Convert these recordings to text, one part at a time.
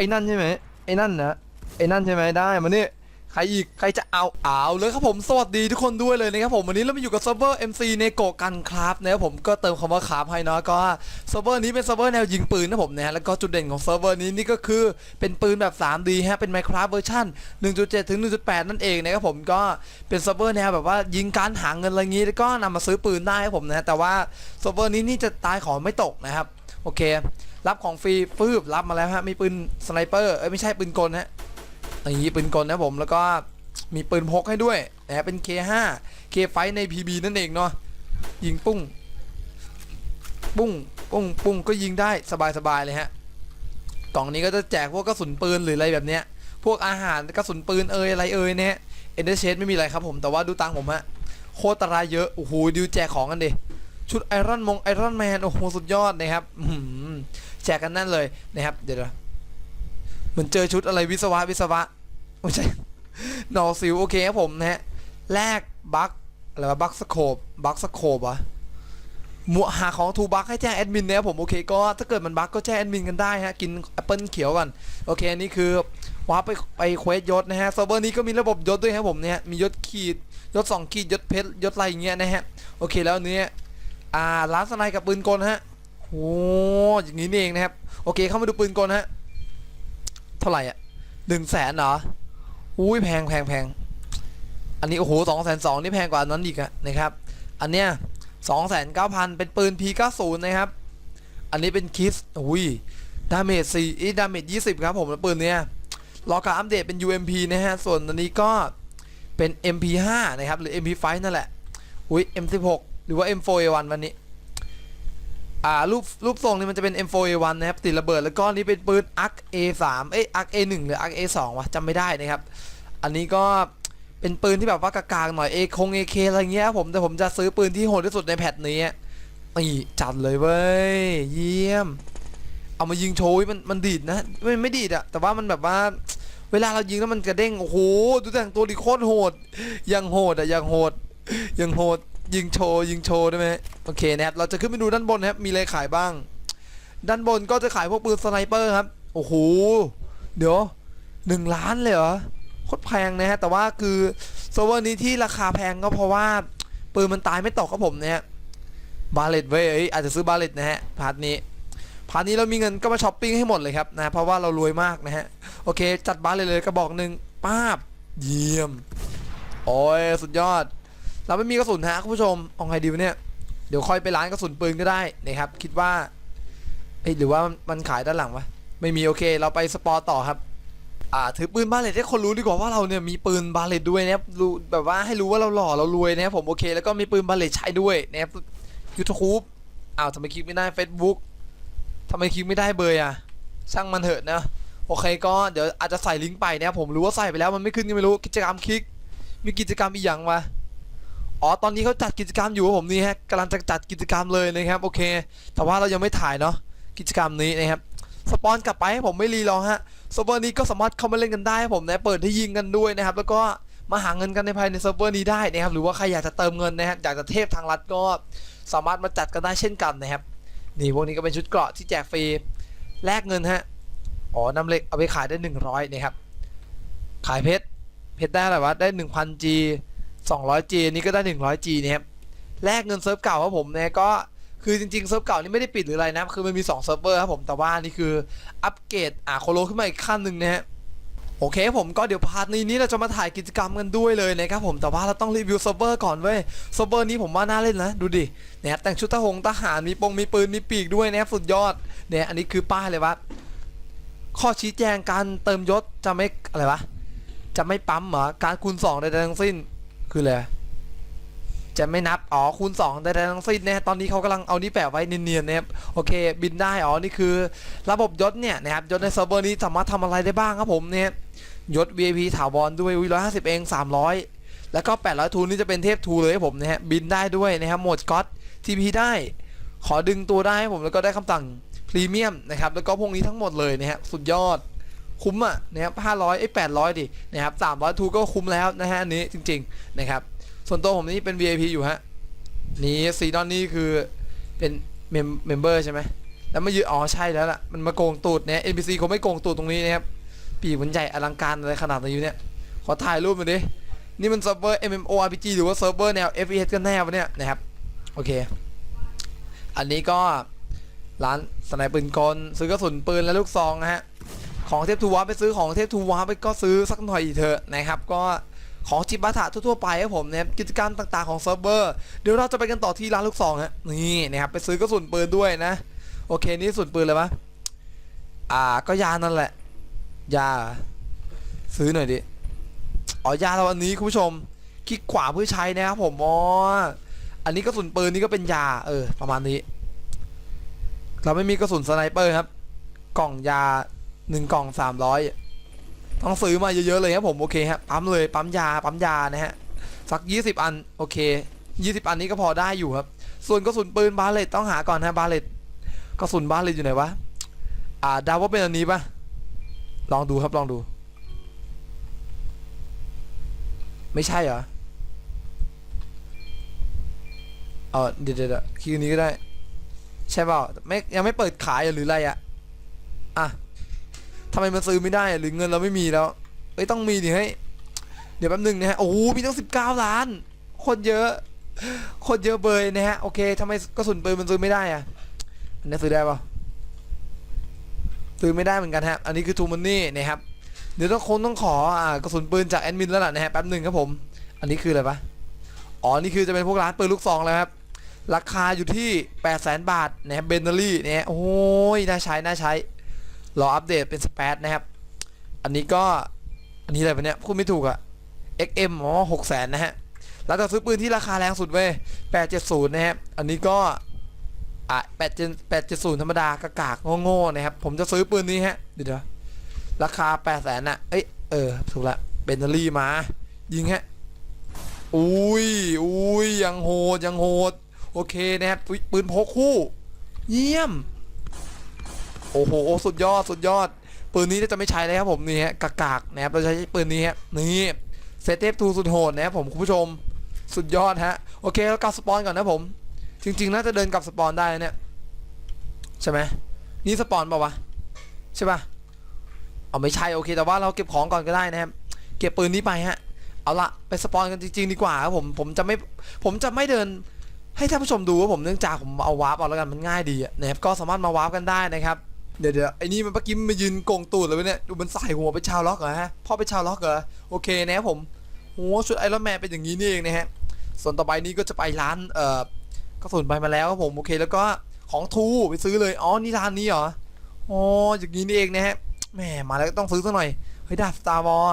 อ้นั่นใช่ไหมไอ้นั่นนะไอ้นั่นใช่ไหมได้มานี่ใครอีกใครจะเอาเอาเลยครับผมสวัสดีทุกคนด้วยเลยนะครับผมวันนี้เรามาอยู่กับเซิร์ฟเวอร์ MC ในโกกันครับนะครับผมก็เติมคำว่าคราฟให้เนาะก็เซิร์ฟเวอร์นี้เป็นเซิร์ฟเวอร์แนวยิงปืนนะผมนะฮะแล้วก็จุดเด่นของเซิร์ฟเวอร์นี้นี่ก็คือเป็นปืนแบบ 3D ฮะเป็น Minecraft เวอร์ชัน1.7 ถึง 1.8 นั่นเองนะครับผมก็เป็นเซิร์ฟเวอร์แนวแบบว่ายิงการหาเงินอะไรงี้แล้วก็นำมาซื้อปืนได้ครับผมนะแต่ว่าเซิร์ฟเวอร์นี้นี่จะตายของไม่ตกนะครับโอเค รับของฟรีฟืบรับมาแล้วฮะมีปืนสไนเปอร์เอ้ยไม่ใช่ปืนกลฮะนี่ปืนกลนะผมแล้วก็มีปืนพกให้ด้วยนะฮะเป็น K5 K ไฟใน PB นั่นเองเนาะยิงปุ้ง ปุ้งปุ้งปุ้งก็ยิงได้สบายๆเลยฮะกล่องนี้ก็จะแจกพวกกระสุนปืนหรืออะไรแบบเนี้ย พวกอาหารกระสุนปืนเอยอะไรเอยเนี่ยเอ็นเดอร์เชดไม่มีอะไรครับผมแต่ว่าดูตังผมฮะโคตรตรายเยอะโอ้โหดูแจกของกันดิชุดไอรอนมงไอรอนแมนโอ้โหสุดยอดนะครับ จกกันนั่นเลยนะครับ เดี๋ยวเหมือนเจอชุดอะไรวิศวะวิศวะไม่ใช่นอซิลโอเคครับผมนะฮะแลกบัคอะไรวะบัคสโคปบัคสโคปวะหมวหาของทูบัคให้แจ้งแอดมินนะครับผมโอเคก็ถ้าเกิดมันบัคก็แจ้งแอดมินกันได้ฮะกินแอปเปิลเขียวก่อนโอเคอันนี่คือว้าร์ปไปไปเควสยศนะฮะเซิร์ฟเวอร์นี้ก็มีระบบยศด้วยครับผมเนี่ยมียศขีดยศสองขีดยศเพชรยศอะไรอย่างเงี้ยนะฮะโอเคแล้วเนี้ยอ่าร้านสไนกับปืนกลฮะ โอ้อย่างนี้นี่เองนะครับ โอเคเข้ามาดูปืนกลฮะ เท่าไหร่อะหนึ่งแสนเหรอ อุ้ยแพงแพงแพง อันนี้โอ้โหสองแสนสองนี่แพงกว่าอันนั้นอีกอะนะครับ อันเนี้ยสองแสนเก้าพันเป็นปืน P90 นะครับ อันนี้เป็นคิสอุ้ยดาเมจสี่อีดาเมจยี่สิบครับผมแล้วปืนเนี้ยรอการอัปเดตเป็น UMP นะฮะ ส่วนอันนี้ก็เป็น MP5 นะครับ หรือ MP5 นั่นแหละ อุ้ย M16 หรือว่า M4A1 วันนี้ อ่ารูปรูปทรงนี่มันจะเป็น M4A1 นะครับติดระเบิดแล้วก็นี่เป็นปืน ARC A3 เอ้ย ARC A1 หรือ ARC A2 วะจำไม่ได้นะครับ อันนี้ก็เป็นปืนที่แบบว่ากลางๆหน่อย A คง AK อะไรเงี้ยครับผมแต่ผมจะซื้อปืนที่โหดที่สุดในแพทนี้นี่จัดเลยเว้ยเยี่ยม เอามายิงโชว์มันมันดีดนะไม่ไม่ดีดอะแต่ว่ามันแบบว่า เวลาเรายิงแล้วมันกระเด้งโอ้โหดูแต่งตัวดิโคตรโหดยังโหดอะยังโหดยังโหด ยิงโชว์ยิงโชว์ได้ไหมโอเคนะครับเราจะขึ้นไปดูด้านบนนะครับมีอะไรขายบ้าง ด้านบนก็จะขายพวกปืนสไนเปอร์ครับโอ้โหเดี๋ยวหนึ่งล้านเลยเหรอโคตรแพงนะฮะแต่ว่าคือเซิร์ฟเวอร์นี้ที่ราคาแพงก็เพราะว่าปืนมันตายไม่ตกครับผมเนี่ยบาเลตเว้ยเอ้ยอาจจะซื้อบาเลตนะฮะพาร์ทนี้พาร์ทนี้เรามีเงินก็มาช้อปปิ้งให้หมดเลยครับนะเพราะว่าเรารวยมากนะฮะโอเค จัดบาเลตเลยกระบอกหนึ่งป้าบเยี่ยมโอ้ยสุดยอด เราไม่มีกระสุนฮะคุณผู้ชมเอาไงดีวะเนี่ยเดี๋ยวค่อยไปร้านกระสุนปืนก็ได้นะครับ คิดว่าเอ้หรือว่ามันขายด้านหลังวะไม่มีโอเค เราไปสปอร์ต่อครับ อ่าถือปืนบาเลตให้คนรู้ดีกว่าว่าเราเนี่ยมีปืนบาเลตด้วยนะครับรู้แบบว่าให้รู้ว่าเราหล่อเรารวยนะครับผมโอเค แล้วก็มีปืนบาเลตใช้ด้วยนะครับยูทูบอ้าวทำไมคลิกไม่ได้ Facebook ทำไมคลิกไม่ได้เบอร์อะช่างมันเถอะนะโอเคก็เดี๋ยวอาจจะใส่ลิงก์ไปนะครับผมรู้ว่าใส่ไปแล้วมันไม่ขึ้นก็ไม่รู้กิจกรรมคลิก มีกิจกรรมอีกอย่างวะ อ๋อตอนนี้เขาจัดกิจกรรมอยู่ครับผมนี่ฮะกำลังจะจัดกิจกรรมเลยนะครับโอเค แต่ว่าเรายังไม่ถ่ายเนาะกิจกรรมนี้นะครับสปอนกลับไปให้ผมไม่รีรอฮะเซิร์ฟเวอร์นี้ก็สามารถเข้ามาเล่นกันได้ผมนะเปิดให้ยิงกันด้วยนะครับ แล้วก็มาหาเงินกันในภายในเซิร์ฟเวอร์นี้ได้นะครับหรือว่าใครอยากจะเติมเงินนะฮะอยากจะเทพทางรัฐก็สามารถมาจัดกันได้เช่นกันนะครับนี่พวกนี้ก็เป็นชุดเกราะที่แจกฟรีแลกเงินฮะอ๋อนำเหล็กเอาไปขายได้ 100นะครับขายเพชรเพชรได้อะไรวะได้ 1,000G 200G นี่ก็ได้ 100G นะครับแลกเงินเซิร์ฟเก่าครับผมเนะก็คือจริงๆเซิร์ฟเก่านี่ไม่ได้ปิดหรืออะไรนะคือมันมี2เซิร์ฟเวอร์ครับผมแต่ว่านี่คืออัปเกรดอ่าโคโลขึ้นมาอีกขั้นหนึ่งนะฮะโอเคผมก็เดี๋ยวพาร์ทนี้นี้เราจะมาถ่ายกิจกรรมกันด้วยเลยนะครับผมแต่ว่าเราต้องรีวิวเซิร์ฟเวอร์ก่อนเว้ยเซิร์ฟเวอร์นี้ผมว่าน่าเล่นนะดูดิเนะครับแต่งชุดทหงทหารมีปงมีปืนมีปีกด้วยนะสุดยอดเนี่ยอันนี้คือป้ายเลยว่าข้อชี้แจงการเติมยศจะไม่อะไรวะจะไม่ปั๊มเหรอการคูณ2ใดๆทั้งสิ้น คืออะไรจะไม่นับ อ๋อ คูณ2ได้ทั้งสิ้นนะตอนนี้เขากำลังเอานี่แปะไว้เนียนๆนะครับ โอเค บินได้ อ๋อ นี่คือ ระบบยศเนี่ยนะครับ ยศในเซิร์ฟเวอร์นี้สามารถทำอะไรได้บ้างครับผมเนี่ยยศ VIP ถาวรด้วยร้อยห้าสิบเอง300แล้วก็800ทูนี่จะเป็นเทพทูเลยครับผมนะฮะ บินได้ด้วยนะครับโหมดก็อต TP ได้ ขอดึงตัวได้ผมแล้วก็ได้คำสั่งพรีเมียมนะครับ แล้วก็พวกนี้ทั้งหมดเลยนะฮะ สุดยอด คุ้มอะนะครับ500ไอ้800ดินะครับ300ทูก็คุ้มแล้วนะฮะอันนี้จริงๆนะครับส่วนตัวผมนี่เป็น VIP อยู่ฮะนี่ซีดอนนี่คือเป็นเมมเบอร์ใช่ไหมแล้วมายืนอ๋อใช่แล้วล่ะมันมาโกงตูดเนี่ย NPC เขาไม่โกงตูดตรงนี้นะครับปีกมันใหญ่อลังการอะไรขนาดนี้เนี่ยขอถ่ายรูปมาดินี่มันเซิร์ฟเวอร์ MMORPG หรือว่าเซิร์ฟเวอร์แนว FPS กันแน่วะเนี่ยนะครับโอเค อันนี้ก็ร้านสไนปืนกลซื้อกระสุนปืนและลูกซองนะฮะ ของเทพทูวาร์ไปซื้อของเทพทูวาร์ไปก็ซื้อสักหน่อยเถอะนะครับ ก็ของจิบบัตะทั่วๆไปครับผมเนี่ยกิจกรรมต่างๆของเซิร์ฟเวอร์เดี๋ยวเราจะไปกันต่อที่ร้านลูกซองฮะนี่นะครับไปซื้อกระสุนปืนด้วยนะ โอเคนี่สุนปืนเลยปะอ่าก็ยานั่นแหละ ยา ซื้อหน่อยดิอ๋อยาเราอันนี้คุณผู้ชมคลิกขวาเพื่อใช้นะครับผมอ๋ออันนี้กระสุนปืนนี่ก็เป็นยา เออ ประมาณนี้ เราไม่มีกระสุนสไนเปอร์ครับ กล่องยา หนึ่งกล่องสามร้อยต้องซื้อมาเยอะๆเลยครับผมโอเคครับปั๊มเลยปั๊มยาปั๊มยานะฮะสักยี่สิบอันโอเคยี่สิบอันนี้ก็พอได้อยู่ครับ ส่วนกระสุนปืนบาเลตต้องหาก่อนฮะบาเลตกระสุนบาเลตอยู่ไหนวะอ่าดาว่าเป็นอันนี้ปะลองดูครับลองดู ไม่ใช่เหรอเออเดี๋ยวเดี๋ยวเดี๋ยวคิวนี้ก็ได้ ใช่เปล่าไม่ยังไม่เปิดขายหรืออะไรอะอะ ทำไมมันซื้อไม่ได้หรือเงินเราไม่มีแล้วเอ้ยต้องมีดิให้เดี๋ยวแป๊บหนึงนะฮะโอ้โหมีตั้งสิบเก้าล้านคนเยอะคนเยอะเบยนะฮะโอเคทำไมกระสุนปืนมันซื้อไม่ได้อะอันนี้ซื้อได้ปะซื้อไม่ได้เหมือนกันฮะอันนี้คือทูมันนี่นะครับเดี๋ยวต้องคงต้องขออ่ากระสุนปืนจากแอดมินแล้วล่ะนะฮะแป๊บหนึ่งครับผม อันนี้คืออะไรปะอ๋อนี่คือจะเป็นพวกร้านปืนลูกซองแล้วครับราคาอยู่ที่ 8 0 0 0 0 0 บาทนะครับเบนเนอรี่เนี่ยโอ้ยน่าใช้น่าใช้ รออัปเดตเป็นสเปซนะครับ อันนี้ก็อันนี้อะไรปะเนี่ยพูดไม่ถูกอะ XM อ๋อหกแสนนะฮะแล้วจะซื้อปืนที่ราคาแรงสุดเว้ย870นะครับอันนี้ก็อะ8 870ธรรมดากากากโง่ๆนะครับ ผมจะซื้อปืนนี้ฮะเดี๋ยวราคา8 0 0 0 0 0น่ะเอ้ยเออถูกละเบนเนอรี่มา ยิงฮะอุ้ยอุ้ยยังโหดยังโหด โอเคนะครับปืนพกคู่ เยี่ยม โอ้โหสุดยอดสุดยอด ปืนนี้จะไม่ใช้เลยครับผมนี่ฮะกากากนะครับเราใช้ปืนนี้ฮะนี่เซตเทปทูสุดโหดนะครับผมคุณผู้ชมสุดยอดฮะโอเคเรากลับสปอนก่อนนะผม จริง ๆ น่าจะเดินกลับสปอนได้เนี่ยใช่ไหมนี่สปอนเปล่าวะใช่ปะเอาไม่ใช่โอเคแต่ว่าเราเก็บของก่อนก็ได้นะครับเก็บปืนนี้ไปฮะเอาละไปสปอนกันจริง ๆ ดีกว่าครับผมผมจะไม่ผมจะไม่เดินให้ท่านผู้ชมดูว่าผมเนื่องจากผมเอาวาร์ปเอาแล้วกันมันง่ายดีนะครับก็สามารถมาวาร์ปกันได้นะครับ เดี๋ยวเดี๋ยวไอ้นี่มันเมื่อกี้มันมายืนโกงตูดเลยวะเนี่ยดูมันใส่หัวเป็นชาวล็อกเหรอฮะพ่อเป็นชาวล็อกเหรอโอเคนะครับผมโอ้ชุดไอรอนแมนเป็นอย่างนี้นี่เองนะฮะส่วนต่อไปนี้ก็จะไปร้านเอ่อกระสุนไปมาแล้วครับผมโอเคแล้วก็ของทูไปซื้อเลยอ๋อนี่ร้านนี้เหรออ๋ออย่างนี้นี่เองนะฮะแหมมาแล้วก็ต้องซื้อสักหน่อยเฮ้ยดาบสตาร์วอล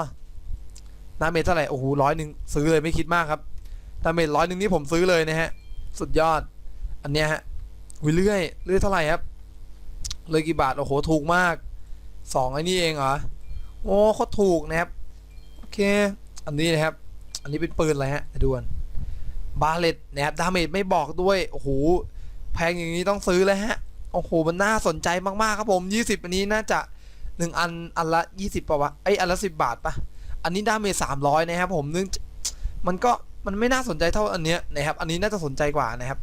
ดาเมจเท่าไหร่โอ้โหร้อยหนึ่งซื้อเลยไม่คิดมากครับดาเมจร้อยหนึ่งนี่ผมซื้อเลยนะฮะสุดยอด อันเนี้ยฮะวิเรื่อยเรื่อยเท่าไหร่ครับ เลยกี่บาท โอ้โห ถูกมากสองไอ้นี่เองเหรอ โอ้โคตรถูกนะครับ โอเค อันนี้นะครับ อันนี้เป็นปืนอะไรฮะดูกันบาเลตนะครับดาเมจไม่บอกด้วย โอ้โห แพงอย่างนี้ต้องซื้อเลยฮะ โอ้โห มันน่าสนใจมากๆครับผม 20 อันนี้น่าจะ 1 อัน อันละ 20ป่าวะไออันละ 10 บาทปะอันนี้ดาเมจ300 นะครับผมนึงมันก็ มันไม่น่าสนใจเท่าอันเนี้ยนะครับ อันนี้น่าจะสนใจกว่านะครับ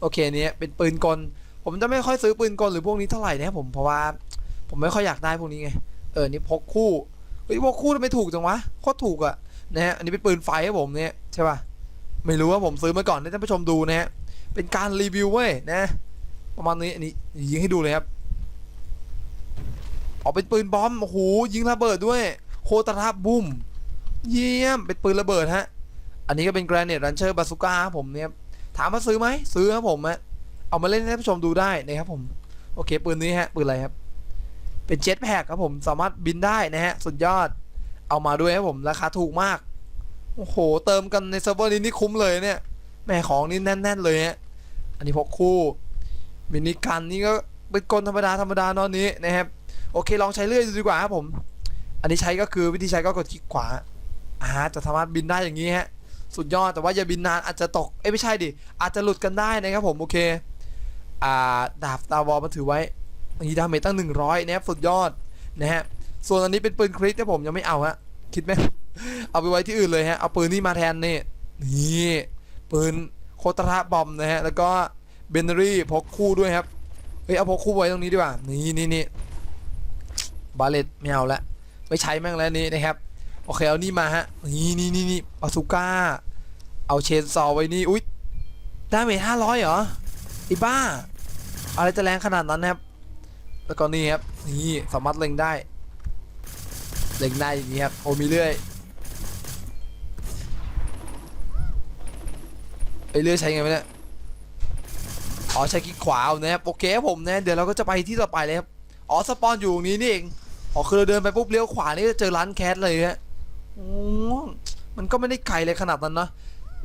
โอเคอันเนี้ยเป็นปืนกล ผมจะไม่ค่อยซื้อปืนกลหรือพวกนี้เท่าไหร่นะผมเพราะว่า ผมไม่ค่อยอยากได้พวกนี้ไงเออนี่พกคู่เฮ้ยพกคู่ทำไมถูกจังวะโคตรถูกอะนะฮะอันนี้เป็นปืนไฟครับผมเนี่ยใช่ป่ะไม่รู้ว่าผมซื้อมาก่อนให้ท่านผู้ชมดูนะฮะเป็นการรีวิวเว้ยนะ ประมาณนี้อันนี้ยิงให้ดูเลยครับออกเป็นปืนบอมโอ้โหยิงระเบิดด้วยโคตรทับบุ้มเยี่ยมเป็นปืนระเบิดฮะ อันนี้ก็เป็น Granite Launcher Bazooka ครับผมเนี่ยถามว่าซื้อไหมซื้อครับผมฮะ เอามาเล่นให้ท่านผู้ชมดูได้นะครับผม โอเค ปืนนี้ฮะ ปืนอะไรครับ เป็นเจ็ตแพคครับผม สามารถบินได้นะฮะ สุดยอด เอามาด้วยครับผม ราคาถูกมาก โอ้โห เติมกันในเซิร์ฟเวอร์นี้นี่คุ้มเลยเนี่ย แม่ของนี่แน่น ๆ เลยฮะ อันนี้พกคู่ มินิกันนี่ก็เป็นกลธรรมดาธรรมดานอนนี้นะครับ โอเค ลองใช้เลื่อยดูดีกว่าครับผม อันนี้ใช้ก็คือวิธีใช้ก็กดคลิกขวาอ่าจะสามารถบินได้อย่างนี้ฮะ สุดยอด แต่ว่าอย่าบินนานอาจจะตก เอ้ยไม่ใช่ดิ อาจจะหลุดกันได้นะครับผม โอเค อ่าดาบตาวอลมาถือไว้อันนี้ดาเมจตั้ง 100นะครับสุดยอดนะฮะส่วนอันนี้เป็นปืนคริสที่ผมยังไม่เอาฮะคิดไหมเอาไปไว้ที่อื่นเลยฮะเอาปืนนี่มาแทนนี่นี่ปืนโคตระบอมนะฮะแล้วก็เบนเนอรี่พกคู่ด้วยครับเฮ้ยเอาพกคู่ไว้ตรงนี้ดีกว่านี่นี่นี่บาเลตไม่เอาละไม่ใช้แม่งแล้วนี่นะครับโอเคเอานี่มาฮะนี่นี่นี่นี่ปาซูก้าเอาเชนซอว์ไว้นี่อุ๊ยดาเมจห้าร้อยเหรอไอ้บ้า อะไรจะแรงขนาดนั้นนะครับ แล้วก็นี่ครับ นี่สามารถเล็งได้ เล็งได้อย่างนี้ครับ โอ้มีเรื่อยไอ้เรื่อยใช้ไงวะเนี่ย อ๋อใช้คลิกขวาเอานะครับโอเคผมนะเดี๋ยวเราก็จะไปที่ต่อไปเลยครับ อ๋อสปอนอยู่ตรงนี้นี่เอง อ๋อคือเราเดินไปปุ๊บเลี้ยวขวานี่จะเจอร้านแคสเลยฮะโอ้มันก็ไม่ได้ไกลเลยขนาดนั้นเนาะ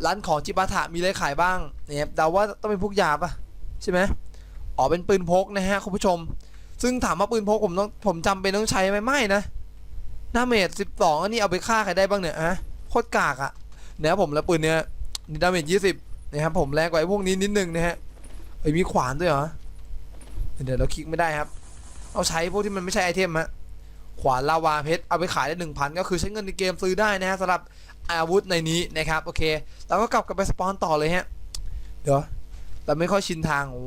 ร้านของจิบาถะมีอะไรขายบ้างเนี่ยเดาว่าต้องเป็นพวกยาปะใช่ไหม อ๋อเป็นปืนพกนะฮะคุณผู้ชม ซึ่งถามว่าปืนพกผมต้องผมจำเป็นต้องใช้ไหมไม่นะหน้าเมจสิบสองอันนี้เอาไปฆ่าใครได้บ้างเนี่ยฮะโคตรกากอะนะครับผมแล้วปืนเนี้ยนี่ดาเมจยี่สิบนะครับผมแรงกว่าไอ้พวกนี้นิดนึงนะฮะเอ้ยมีขวานด้วยเหรอเดี๋ยวเราคลิกไม่ได้ครับ เอาใช้พวกที่มันไม่ใช่ไอเทมฮะขวานลาวาเพชรเอาไปขายได้หนึ่งพันก็คือใช้เงินในเกมซื้อได้นะฮะสำหรับอาวุธในนี้นะครับโอเคเราก็กลับกันไปสปอนต่อเลยฮะเดี๋ยว เราไม่ค่อยชินทางโอ้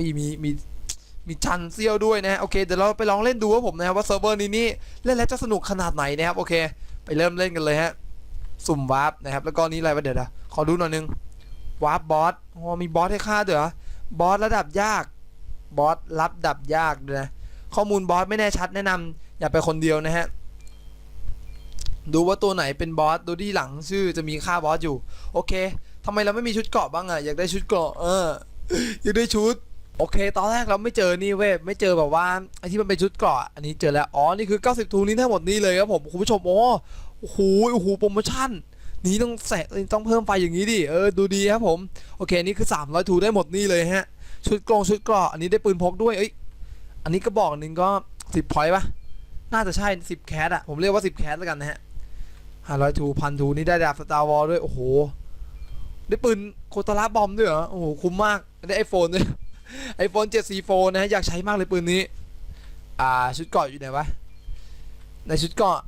ยมีมีมีชันเซียวด้วยนะโอเคเดี๋ยวเราไปลองเล่นดูว่าผมนะครับว่าเซิร์ฟเวอร์นี้นี่เล่นแล้วจะสนุกขนาดไหนนะครับโอเค ไปเริ่มเล่นกันเลยฮะสุ่มวาร์ปนะครับแล้วก็นี้อะไรวะเดี๋ยวนะขอดูหน่อยนึงวาร์ปบอสโอ๋อมีบอสให้ฆ่าด้วยเหรอบอสระดับยากบอสรับดับยากด้วยนะข้อมูลบอสไม่แน่ชัดแนะนำอย่าไปคนเดียวนะฮะดูว่าตัวไหนเป็นบอสดูที่หลังชื่อจะมีค่าบอสอยู่ โอเค ทำไมเราไม่มีชุดเกราะบ้างอะอยากได้ชุดเกราะเอออยากได้ชุด โอเค ตอนแรกเราไม่เจอนี่เว้ยไม่เจอแบบว่าไอที่มันเป็นชุดเกราะอันนี้เจอแล้วอ๋อนี่คือ 90ทูนี้ทั้งหมดนี้เลยครับผมคุณผู้ชมโอ้โอ้โหโอ้โหโปรโมชั่นนี้ต้องแสะต้องเพิ่มไฟอย่างนี้ดิเออดูดีครับผมโอเคนี่คือ 300ทูได้หมดนี่เลยฮะชุดกรงชุดเกราะอันนี้ได้ปืนพกด้วยเอ้ยอันนี้ก็บอกหนึ่งก็สิบพอยต์ปะน่าจะใช่สิบแคสอะผมเรียกว่าสิบแคสแล้วกันนะฮะห้าร้อยทูพันทูนี่ได้ดาบสตาร์วอลด้วยโอ้โห ได้ปืนโคตาระบอมด้วยเหรอ โอ้โห คุ้มมาก ได้ไอโฟนด้วยไอโฟน7 c 4นะฮะ อยากใช้มากเลยปืนนี้ อ่า ชุดเกาะอยู่ไหนวะ ในชุดเกาะ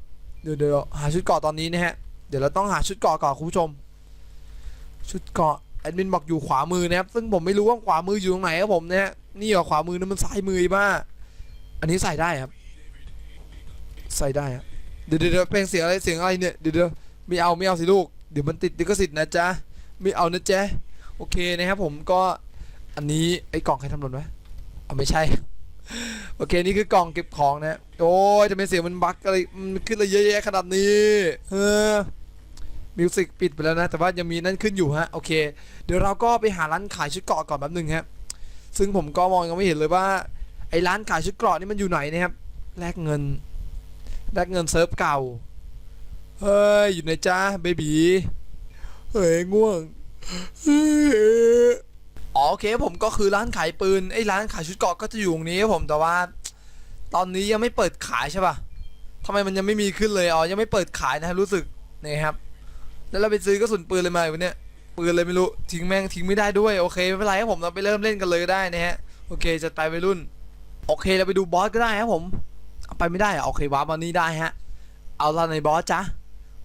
เดี๋ยวเดี๋ยวหาชุดเกาะตอนนี้นะฮะ เดี๋ยวเราต้องหาชุดเกาะก่อนคุณผู้ชม ชุดเกาะแอดมินบอกอยู่ขวามือนะครับ ซึ่งผมไม่รู้ว่าขวามืออยู่ตรงไหนครับผมนะฮะ นี่เหรอขวามือนั่นมันซ้ายมือบ้าอันนี้ใส่ได้ครับ ใส่ได้ครับเดี๋ยวเดี๋ยวเพลงเสียงอะไรเสียงอะไรเนี่ย เดี๋ยวเดี๋ยวไม่เอาไม่เอาสิลูก เดี๋ยวมันติดลิขสิทธิ์นะจ๊ะ ไม่เอานะจ๊โอเคนะครับผมก็อันนี้ไอ้กล่องใครทำหล่นไว้เอาไม่ใช่ โอเคนี่คือกล่องเก็บของนะ โอ้ยจะเป็นเสียงมันบั๊กอะไรมันขึ้นอะไรเยอะแยะขนาดนี้เออมิวสิกปิดไปแล้วนะ แต่ว่ายังมีนั่นขึ้นอยู่ฮะโอเค เดี๋ยวเราก็ไปหาร้านขายชุดเกราะก่อนแป๊บหนึงฮะซึ่งผมก็มองยังไม่เห็นเลยว่าไอ้ร้านขายชุดเกราะนี่มันอยู่ไหนนะครับแลกเงินแลกเงินเซิร์ฟเก่าเฮ้ยอยู่ไหนจ้าเบบี เฮ้ยง่วงอ๋อโอเคผมก็คือร้านขายปืนไอ้ร้านขายชุดเกราะก็จะอยู่ตรงนี้ครับผมแต่ว่า ตอนนี้ยังไม่เปิดขายใช่ป่ะทำไมมันยังไม่มีขึ้นเลยอ๋อยังไม่เปิดขายนะรู้สึกนี่ครับ แล้วเราไปซื้อกระสุนปืนเลยมาวันเนี้ยปืนเลยไม่รู้ทิ้งแม่งทิ้งไม่ได้ด้วยโอเคไม่เป็นไรครับผมเราไปเริ่มเล่นกันเลยก็ได้นะฮะโอเคจะไปวัยรุ่น โอเคเราไปดูบอสก็ได้ครับผมไปไม่ได้อะโอเควาร์ปมานี่ได้ฮะเอาละในบอสจ้ะ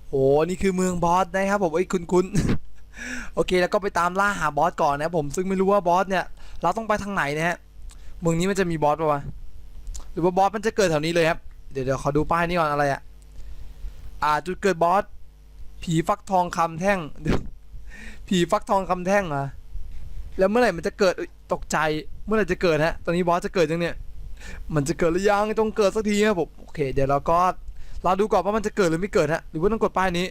โหนี่คือเมืองบอสนะครับผมไอ้คุณคุณโอเคแล้วก็ไปตามล่าหาบอสก่อนนะผมซึ่งไม่รู้ว่าบอสเนี่ย เราต้องไปทางไหนนะฮะเมืองนี้มันจะมีบอสปะวะหรือว่าบอสมันจะเกิดแถวนี้เลยครับเดี๋ยวเดี๋ยวขอดูป้ายนี่ก่อนอะไรอะอ่าจุดเกิดบอสผีฟักทองคำแท่งเดี๋ยวผีฟักทองคำแท่งเหรอแล้วเมื่อไหร่มันจะเกิดตกใจเมื่อไหร่จะเกิดฮะตอนนี้บอสจะเกิดยังเนี่ยมันจะเกิดหรือยังต้องเกิดสักทีครับผมโอเค เดี๋ยวเราก็ เราดูก่อนว่ามันจะเกิดหรือไม่เกิดฮะหรือว่าต้องกดป้ายนี้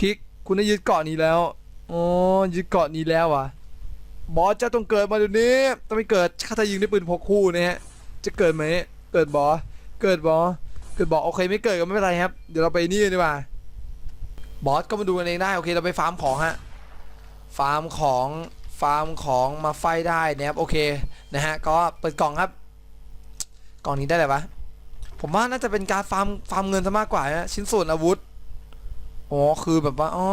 คลิกคุณได้ยึดเกาะนี้แล้วอ๋อยึดเกาะนี้แล้วอะบอสจะต้องเกิดมาเดี๋ยวนี้ต้องไม่เกิดข้าถ้ายิงด้วยปืนพกคู่นะฮะจะเกิดไหมเกิดบอสเกิดบอสเกิดบอสโอเคไม่เกิดก็ไม่เป็นไรครับ เดี๋ยวเราไปนี่ดีกว่าบอสก็มาดูกันเองได้โอเคเราไปฟาร์มของฮะฟาร์มของฟาร์มของมาไฟได้นะครับโอเคนะฮะก็เปิดกล่องครับ กล่องนี้ได้เลยวะ ผมว่าน่าจะเป็นการฟาร์มฟาร์มเงินซะมากกว่านะชิ้นส่วนอาวุธอ๋อคือแบบว่าอ๋อ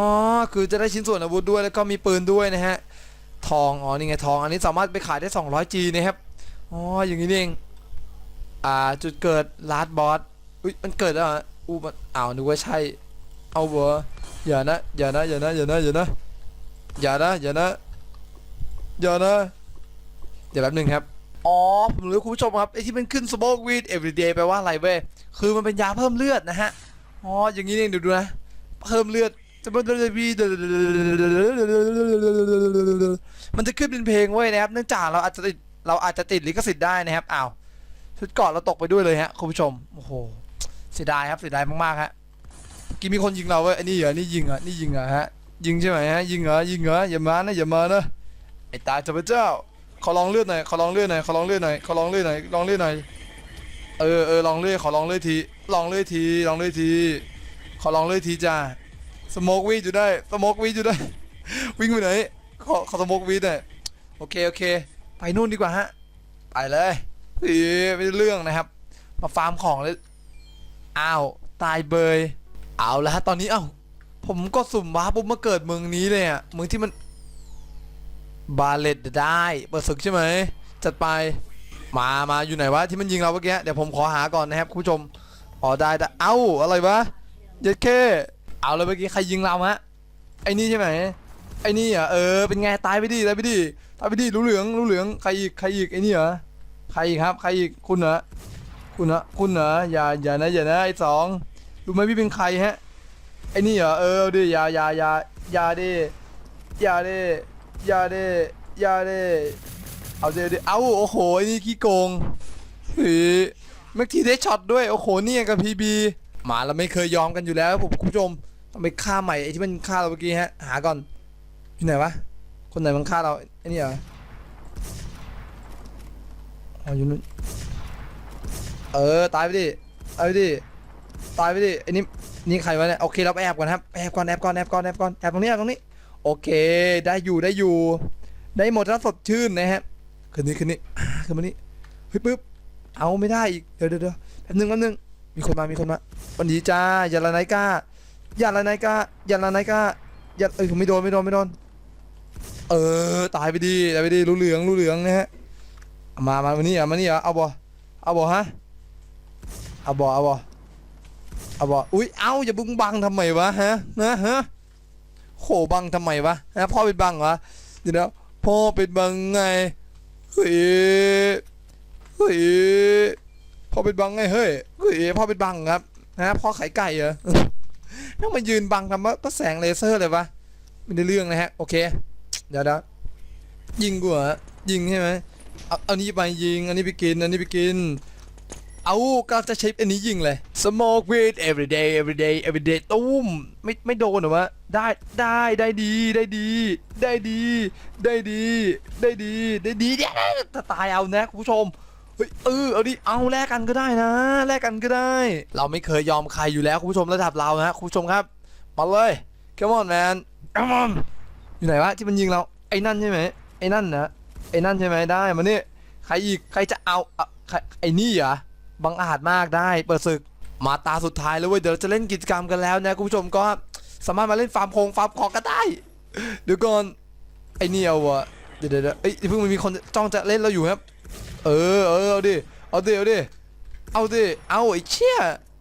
คือจะได้ชิ้นส่วนอาวุธด้วยแล้วก็มีปืนด้วยนะฮะทองอ๋อนี่ไงทองอันนี้สามารถไปขายได้ 200G นะครับอ๋ออย่างนี้เองอ่าจุดเกิดลาดบอสอุ้ยมันเกิดแล้วอู้มันอ้าวนึกว่าใช่เอาเวอร์อย่านะอย่านะอย่านะอย่านะอย่านะอย่านะอย่านะอย่านะดี๋ยวแป๊บนึงครับ อ๋อผมรู้คุณผู้ชมครับไอที่มันขึ้น smoke weed every day แปลว่าอะไรเว้ยคือมันเป็นยาเพิ่มเลือดนะฮะอ๋ออย่างนี้เองดูดูนะเพิ่มเลือดมันจะขึ้นเป็นเพลงเว้ยนะครับ เนื่องจากเราอาจจะติดเราอาจจะติดลิขสิทธิ์ได้นะครับอ้าวชุดเกาะเราตกไปด้วยเลยฮะคุณผู้ชมโอ้โหเสียดายครับเสียดายมากๆฮะกี้มีคนยิงเราเว้ยอ้นี่เหรอนี่ยิงเหรอนี่ยิงเหรอฮะยิงใช่ไหมฮะยิงเหรอยิงเหรออย่ามานะอย่ามานะไอตาจับเจ้า ขอลองเลื่อดหน่อยขอลองเลื่อดหน่อยขอลองเลื่อดหน่อยขอลองเลื่อดหน่อยลองเลื่อดหน่อยเออเออลองเลื่อดขอลองเลื่อดทีลองเลื่อดทีลองเลื่อดที ขอลองเลื่อดทีจ้าสโมกวีดอยู่ได้สโมกวีดอยู่ได้ วิ่งไปไหนขอขอสโมกวีดหน่อยโอเคโอเค ไปนู่นดีกว่าฮะไปเลยอีไม่เรื่องนะครับ มาฟาร์มของเลยอ้าวตายเบยเอาแล้วฮะตอนนี้เอ้าผมก็สุ่มว้าร์ปปุ๊บมาเกิดเมืองนี้เลยอะเมืองที่มัน บาเลตได้ เปิดศึกใช่ไหม จัดไป มา มาอยู่ไหนวะที่มันยิงเราเมื่อกี้ เดี๋ยวผมขอหาก่อนนะครับคุณผู้ชม อ๋อได้ได้เอ้าอะไรวะ เย็ดเค เอาเลยเมื่อกี้ใครยิงเราฮะ ไอ้นี่ใช่ไหม ไอ้นี่อะเออ เป็นไงตายไปดิตายไปดิตายไปดิรู้เหลืองรู้เหลือง ใครอีก ใครอีกไอ้นี่เหรอ ใครอีกครับ ใครอีก คุณเหรอ คุณเหรอ คุณเหรอ อย่า อย่านะ อย่านะไอ้สองรู้ไหมพี่เป็นใครฮะ ไอ้นี่เหรอ เออเอาดิอย่าอย่าอย่าอย่าดิอย่าดิ อย่าดิอย่าดิเอาเอดิเอาโอ้โหไอ้นี่ขี้โกงเฮ้ยเมื่อกี้ได้ช็อตด้วยโอ้โหนี่ยังกับพีบีมาเราไม่เคยยอมกันอยู่แล้วผมคุณผู้ชมต้องไปฆ่าใหม่ไอ้ที่มันฆ่าเราเมื่อกี้ฮะหาก่อนอยู่ไหนวะคนไหนมันฆ่าเราไอ้นี่เหรออ๋ออยู่นู่นเออตายไปดิตายไปดิตายไปดิไอ้นี่นี่ใครวะเนี่ยโอเคเราไปแอบก่อนครับแอบก่อนแอบก่อนแอบก่อนแอบก่อนแอบตรงนี้แอบตรงนี้ โอเค ได้อยู่ได้อยู่ ได้หมดถ้าสดชื่นนะฮะคืนนี้คืนนี้คืนนี้เฮ้ยปึ๊บเอาไม่ได้อีกเดี๋ยวเดี๋ยวเดี๋ยวแป๊บนึงแป๊บนึงมีคนมามีคนมาวันนี้จ้าอย่าละไนก้าอย่าละไนก้าอย่าละไนก้าอย่าเอ้ยไม่โดนไม่โดนไม่โดนเออตายไปดีตายไปดีรู้เหลืองรู้เหลืองนะฮะมามาวันนี้อะมานี่อะเอาบ่เอาบ่ฮะเอาบ่เอาบ่เอาบออุ้ยเอ้าอย่าบึงบังทำไมวะฮะนะฮะ โหบังทำไมวะฮะพ่อเป็นบังเหรอเดี๋ยวนะพ่อเป็นบังไงเฮ้ยเฮ้ยพ่อเป็นบังไงเฮ้ยเฮ้ยพ่อเป็นบังครับนะพ่อไข่ไก่เหรอต้องมายืนบังทำว่าก็แสงเลเซอร์เลยวะไม่ได้เรื่องนะฮะโอเค เดี๋ยวนะยิงกูเหรอยิงใช่ไหมเอาเอานี้ไปยิง อันนี้ไปกิน อันนี้ไปกิน เอาก็จะใช้อันนี้ยิงเลย smoke weed every day every day every day ตุ้ม ไม่ไม่โดนเหรอวะ ได้ได้ได้ดีได้ดี ได้ดี ได้ดี ได้ดี ได้ดีเนี่ยถ้าตายเอานะคุณผู้ชม เฮ้ยเออเอาดิ เอาแลกกันก็ได้นะ แลกกันก็ได้ เราไม่เคยยอมใครอยู่แล้วคุณผู้ชมระดับเรานะคุณผู้ชมครับ มาเลย come on man come on อยู่ไหนวะที่มันยิงเรา ไอ้นั่นใช่ไหมไอ้นั่นนะไอ้นั่นใช่ไหมได้มานี่ใครอีกใครจะเอาอะใครไอ้นี่เหรอ บังอาจมากได้ เปิดศึกมาตาสุดท้ายแล้วเว้ยเดี๋ยวจะเล่นกิจกรรมกันแล้วนะคุณผู้ชมก็สามารถมาเล่นฟาร์มโคงฟาร์มของก็ได้เดี๋ยวก่อนไอเนี่ยวะเดี๋ยวเดี๋ยวเอ้ยเพิ่งมันมีคนจ้องจะเล่นเราอยู่ครับ เออเออเอาดิเอาดิเอาดิเอาดิเอาไอ้เชี่ย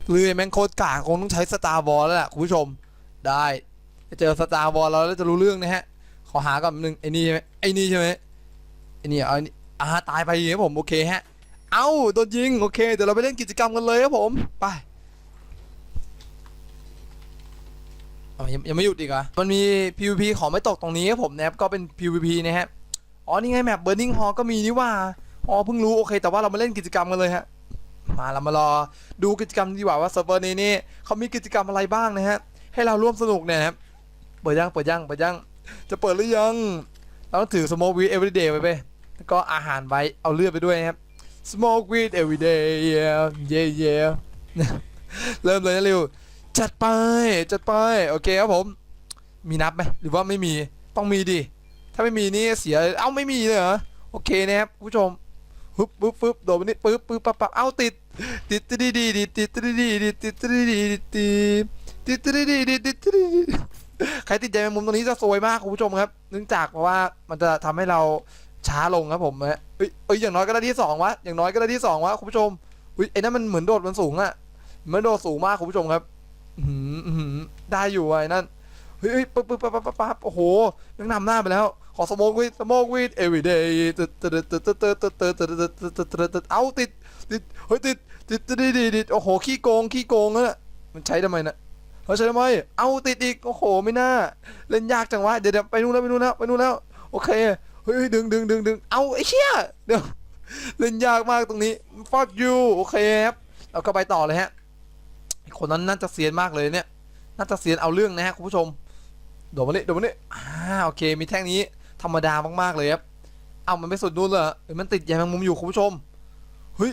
เลยแมงโคตรกากคงต้องใช้สตาร์บอลแล้วล่ะคุณผู้ชมได้เจอสตาร์บอลแล้วแล้วจะรู้เรื่องนะฮะขอหาก่อนหนึ่งไอ้นี่ใช่ไหมไอ้นี่ใช่ไหมไอ้นี่เอาไอ้นี่อ่าตายไปอย่างเงี้ยผมโอเคฮะ เอ้าโดนยิงโอเคเดี๋ยวเราไปเล่นกิจกรรมกันเลยครับผมไปอ๋อยังยังไม่หยุดอีกเหรอะมันมี PVP ของไม่ตกตรงนี้ครับผมนะครับก็เป็น PVP นะฮะอ๋อนี่ไงแมป Burning Hall ก็มีนี่ว่าอ๋อเพิ่งรู้โอเค แต่ว่าเรามาเล่นกิจกรรมกันเลยฮะมาเรามารอดูกิจกรรมดีกว่าว่าเซิร์ฟเวอร์นี้นี่เขามีกิจกรรมอะไรบ้างนะฮะให้เราร่วมสนุกเนี่ยนะครับเปิดยังเปิดยังเปิดยังจะเปิดหรือยังเราต้องถือสโมกวี everyday ไปไปแล้วก็อาหารไว้เอาเลือดไปด้วยนะครับ smoke weed every day yeah yeah yeah เริ่มเลยนะร็วจัดไป จัดไป โอเคครับผม มีนับไหมหรือว่าไม่มีต้องมีดิ ถ้าไม่มีนี่เสีย เอ้าไม่มีเลยเหรอ โอเคนะครับผู้ชมฮึบปึ๊บปึ๊บโดดไปนี่ปึ๊บปึ๊บปั๊บปั๊บเอ้าติด ติดติดดีดีติดติดดีดีติดติดดีดีติดติดติดดีดีติดติดดีใครติดใจแมงมุมตรงนี้จะซวยมากคุณผู้ชมครับ เนื่องจากเพราะว่ามันจะทำให้เรา ช้าลงครับผมฮะเอ้ยเอ้ยอย่างน้อยก็ได้ที่สองวะอย่างน้อยก็ได้ที่สองวะคุณผู้ชมอุ้ยไอ้นั่นมันเหมือนโดดมันสูงอะเมือนโดดสูงมากคุณผู้ชมครับหืออื้อหือได้อยู่ไอ้นั่นเฮ้ยปึ๊บปึ๊บปั๊บปั๊บปั๊บโอ้โหยังนำหน้าไปแล้ว ขอสโมกวีดสโมกวีด every day ตึ๊ดตึ๊ดตึ๊ดตึ๊ดตึ๊ดตึ๊ดตึ๊ดตึ๊ดตึ๊ดตึ๊ดตึ๊ดตึ๊ดเอาติดติดเฮ้ยติดติดติดติดติดโอ้โหขี้โกงขี้โกงอะมันใช้ทำไมนะเขาใช้ทำไมเอาติดอีกโอ้โหไม่น่า เล่นยากจังวะเดี๋ยวไปนู่นแล้วไปนู่นแล้วไปนู่นแล้ว โอเค เฮ้ยดึงดึงดึงดึงเอาไอ้เชี่ยเดี๋ยวเล่นยากมากตรงนี้ fuck you โอเคครับเราก็ไปต่อเลยฮะคนนั้นน่าจะเซียนมากเลยเนี่ย น่าจะเซียนเอาเรื่องนะฮะคุณผู้ชมโดดมานี่โดดมานี่อ่าโอเค มีแท่งนี้ธรรมดามากๆเลยครับเอามันไม่สุดนู่นเลยเหรอเอ้ยมันติดใยแมงมุมอยู่คุณผู้ชมเฮ้ย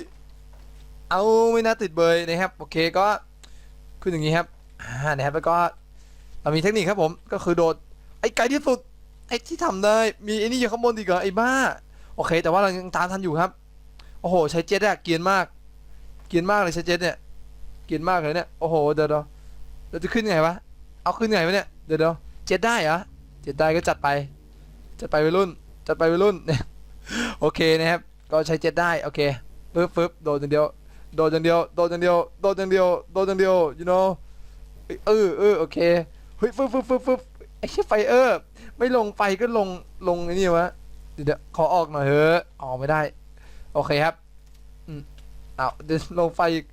เอาไม่น่าติดเบยนะครับโอเคก็ขึ้นอย่างนี้ครับอ่านะครับแล้วก็เรามีเทคนิคครับผมก็คือโดดไอ้ไกลที่สุด ไอ้ที่ทำได้มีไอ้นี่อยู่ข้างบนอีกเหรอไอ้บ้า โอเค แต่ว่าเรายังตามทันอยู่ครับ โอ้โห ใช้เจ็ตอะเกียนมาก เกียนมากเลยใช้เจ็ตเนี่ย เกียนมากเลยเนี่ย โอ้โห เดี๋ยวเดี๋ยวเราจะขึ้นไงวะ เอาขึ้นไงวะเนี่ย เดี๋ยวเดี๋ยวเจ็ตได้เหรอ เจ็ตได้ก็จัดไป จัดไปวัยรุ่น จัดไปวัยรุ่นเนี่ย โอเคนะครับ ก็ใช้เจ็ตได้ โอเคปึ๊บปึ๊บโดดอย่างเดียว โดดอย่างเดียว โดดอย่างเดียว โดดอย่างเดียว โดดอย่างเดียว you know เออเออโอเค เฮ้ยฟึ๊บฟึ๊บฟึ๊บฟึ๊บไอ้เชี่ยไฟเออร์ ไม่ลงไฟก็ลงลงไอ้นี่วะเดี๋ยวขอออกหน่อยเถอะออกไม่ได้ โอเคครับอืมเอาเดี๋ยวลงไฟอีก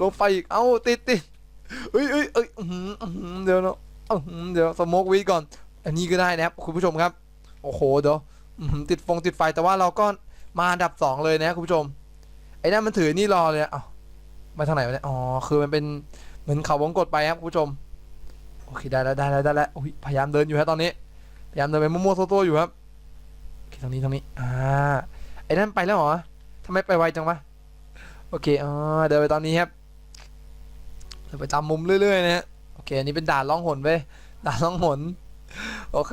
ลงไฟอีกเอ้าติดติดเอ้ยเอ้ยเอ้ยเดี๋ยวเนาะเดี๋ยวสโมกวีก่อน อันนี้ก็ได้นะครับคุณผู้ชมครับ โอ้โหเดี๋ยวอื้อหือติดฟงติดไฟแต่ว่าเราก็มาอันดับสองเลยนะคุณผู้ชม ไอ้นั่นมันถือนี่รอเลยอะเอ้ามาทางไหนวะเนี่ยอ๋อคือมันเป็นเหมือนเขาวงกดไปครับคุณผู้ชม โอเคได้แล้วได้แล้วได้แล้วหุยพยายามเดินอยู่ครับตอนนี้ พยายามเดินไปมั่วๆตัวๆอยู่ครับโอเคทางนี้ทางนี้อ่าไอ้นั่นไปแล้วเหรอทำไมไปไวจังวะโอเคอ๋อเดินไปตอนนี้ครับเดินไปตามมุมเรื่อยๆนะฮะโอเคอันนี้เป็นด่านล่องหนไปด่านล่องหนโอเค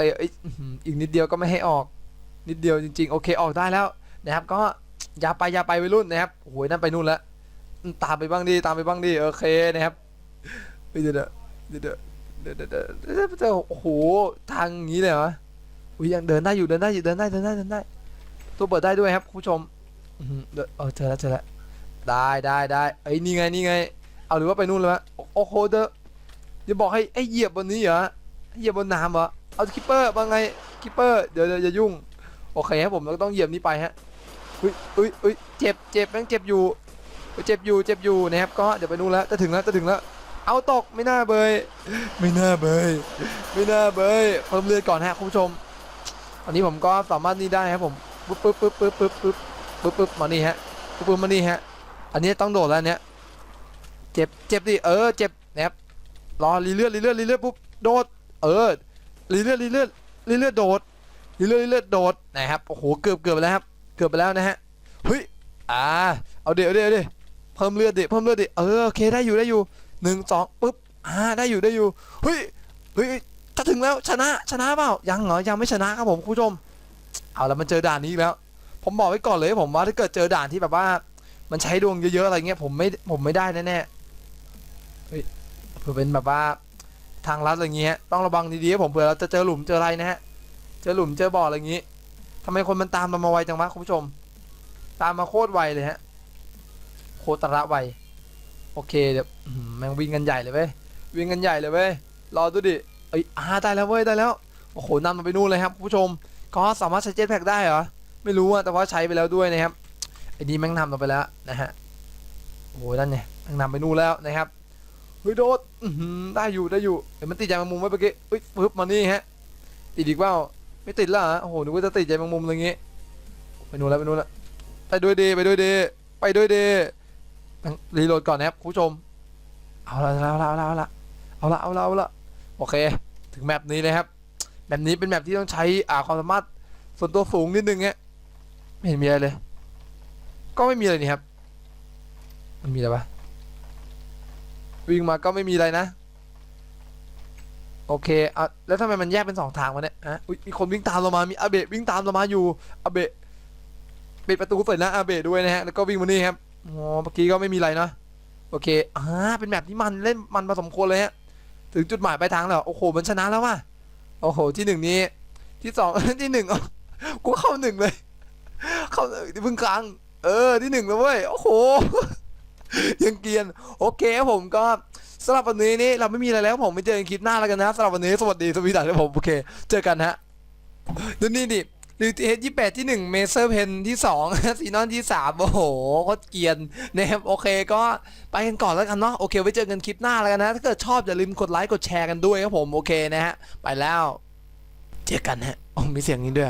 อีกนิดเดียวก็ไม่ให้ออก นิดเดียวจริง ๆ โอเคออกได้แล้วนะครับ ก็อย่าไปอย่าไปวัยรุ่นนะครับโอ้ยนั่นไปนู่นแล้วตามไปบ้างดิตามไปบ้างดิโอเคนะครับเฮ้ยเดี๋ยวเดี๋ยว เดี๋ยวเดี๋ยวเดี๋ยวเดี๋ยวเดี๋ยวเดี๋ยวโอ้โหทางอย่างนี้เลยเหรออุ้ยยังเดินได้อยู่เดินได้อยู่เดินได้เดินได้เดินได้ ตัวเปิดได้ด้วยครับคุณผู้ชมเดออเจอแล้วเจอแล้วได้ได้ได้เอ้ยนี่ไงนี่ไง เอาหรือว่าไปนู่นเลยวะโอโอ้โหเดออย่าบอกให้ไอ้เหยียบบนนี้เหรอให้เหยียบบนน้ำเหรอเอาคิปเปอร์ว่าไงคิปเปอร์เดี๋ยวเดอย่ายุ่งโอเคครับผมเราต้องเหยียบนี้ไปฮะอุ้ยอุ้ยอุ้ยเจ็บเจ็บแม่งเจ็บอยู่เจ็บอยู่เจ็บอยู่นะครับก็เดี๋ยวไปนู่นแล้วจะถึงแล้วจะถึงแล้ว เอาตกไม่น่าเบย ไม่น่าเบย ไม่น่าเบยเพิ่มเลือดก่อนฮะคุณผู้ชม อันนี้ผมก็สามารถนี่ได้ครับผมปึ๊บปึ๊บปึ๊บปึ๊บปึ๊บปึ๊บปึ๊บปึ๊บมานี่ฮะปึ๊บปึ๊บมานี่ฮะ อันนี้ต้องโดดแล้วอันเนี้ยเจ็บเจ็บดิเออเจ็บนะครับรอรีเลือดรีเลือดรีเลือดปุ๊บโดด เออรีเลือดรีเลือดรีเลือดโดดรีเลือดรีเลือดโดดนะครับโอ้โหเกือบเกือบไปแล้วครับ เกือบไปแล้วนะฮะเฮ้ยอ่าเอาเดี๋ยวเดี๋ยวเดี๋ยวเพิ่มเลือดดิเพิ่มเลือดดิเออโอเคได้อยู่ได้อยู่ หนึ่งสองปุ๊บอ่าได้อยู่ได้อยู่เฮ้ยเฮ้ยจะถึงแล้วชนะชนะเปล่ายังเหรอยังไม่ชนะครับผมคุณผู้ชม เอาแล้วมันเจอด่านนี้แล้ว ผมบอกไว้ก่อนเลยผมว่าถ้าเกิดเจอด่านที่แบบว่า มันใช้ดวงเยอะๆอะไรเงี้ยผมไม่ผมไม่ได้แน่ๆเฮ้ยเผื่อเป็นแบบว่าทางลัดอะไรเงี้ยต้องระวังดีๆผมเผื่อเราจะเจอหลุมเจออะไรนะฮะเจอหลุมเจอบ่ออะไรอย่างงี้ทำไมคนมันตามเรามาไวจังวะคุณผู้ชม ตามมาโคตรไวเลยฮะโคตรระไว โอเคเดี๋ยวอื้อหือแม่งวิ่งกันใหญ่เลยเว้ยวิ่งกันใหญ่เลยเว้ยรอดูดิเอ้ยอ่าได้แล้วเว้ยได้แล้วโอ้โหนำมาไปนู่นเลยครับผู้ชมก็สามารถใช้เจ็ตแพ็กได้เหรอไม่รู้อะแต่ว่าใช้ไปแล้วด้วยนะครับไอ้นี่แม่งนำเราไปแล้วนะฮะโอ้โหนั่นเนี่ยแม่งนำไปนู่นแล้วนะครับเฮ้ยโดดอื้อหือได้อยู่ได้อยู่เห็นมันติดใจแมงมุมไว้เมื่อกี้เฮ้ยปึ๊บมานี่ฮะติดอีกเปล่าไม่ติดแล้วเหรอโอ้โหนึกว่าจะติดใจแมงมุมอะไรเงี้ยไปนู่นแล้วไปนู่นแล้วไปด้วยดีไปด้วยดีไปด้วยดี รีโหลดก่อนนะครับคุณผู้ชม เอาละเอาละเอาละเอาละเอาละเอาละเอาละโอเค ถึงแมปนี้เลยครับแมปนี้เป็นแมปที่ต้องใช้อ่าความสามารถส่วนตัวสูงนิดนึงเงี้ยไม่เห็นมีอะไรเลย ก็ไม่มีอะไรนี่ครับ มันมีอะไรปะวิ่งมาก็ไม่มีอะไรนะโอเคอะแล้วทำไมมันแยกเป็นสองทางวะเนี่ยอะอุ๊ยมีคนวิ่งตามเรามา มีอาเบะวิ่งตามเรามาอยู่อาเบะปิดประตูใส่หน้าอาเบะด้วยนะฮะ แล้วก็วิ่งมานี่ครับ อ๋อเมื่อกี้ก็ไม่มีอะไรเนาะโอเคอ่าเป็นแบบที่มันเล่นมันผสมควรเลยฮะถึงจุดหมายปลายทางแล้วโอ้โหมันชนะแล้วว่ะโอ้โหที่หนึ่งนี้ ที่สองที่หนึ่งกูเข้าหนึ่งเลย เข้าที่เพิ่งครั้ง เออที่หนึ่งแล้วเว้ยโอ้โหยังเกียนโอเคผมก็สำหรับวันนี้นี่เราไม่มีอะไรแล้วผมไปเจอกันคลิปหน้าแล้วกันนะสำหรับวันนี้สวัสดีสวีดัสครับผมโอเค เจอกันฮะดูนี่ หรือเฮดยี่แปดที่หนึ่งเมเซอร์เพนที่สองซีนอนที่สามโอ้โหโคตรเกียนนะครับโอเคก็ไปกันก่อนแล้วกันเนาะโอเค ไว้เจอกันคลิปหน้าแล้วกันนะ ถ้าเกิดชอบอย่าลืมกดไลค์กดแชร์กันด้วยครับผม โอเคนะฮะ ไปแล้ว เจอกันฮะโอ้มีเสียงนี้ด้วย